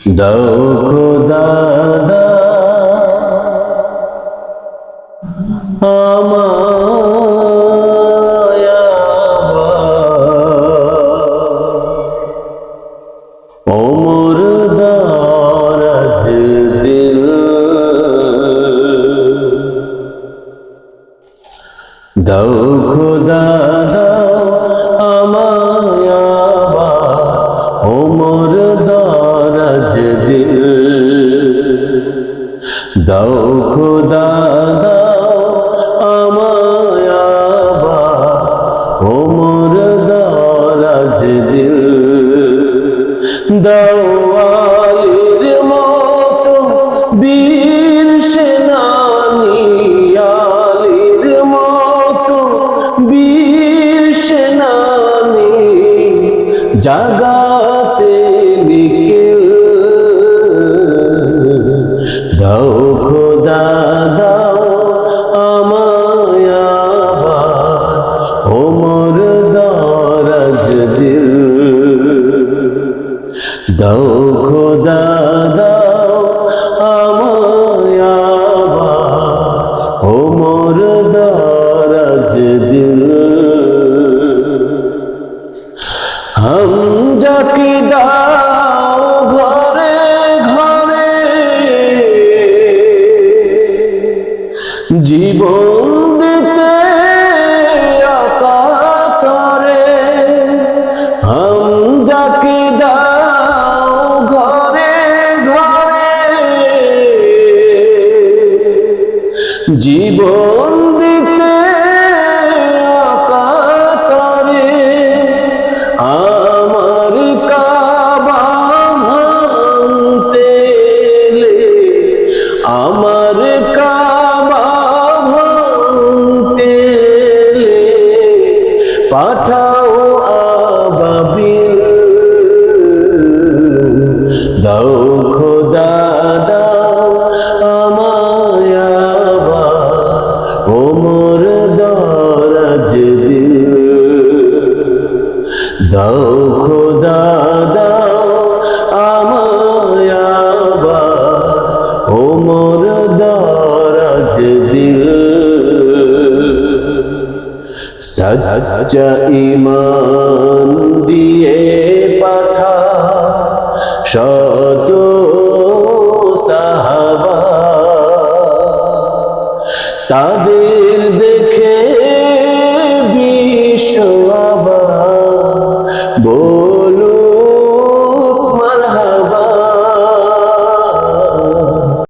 দাও খোদা ওমর দারাজ দিল। দাও খোদা দাও ওমর দাও খোদা, দাও আমায় ওমর দারাজ দিল। দাও দাওয়ালির মতো বীর সেনানি, আলির মতো বীর সেনানি। জাগাতে নিখিল দাও খোদা দাও আমায় আবার ওমর দারাজ দিল। দাও খোদা দাও জীবন দিতে সজ্জা ইমান দিয়ে পাঠা শত সাহাবা। তাদের দেখে বিশ্ব বাবা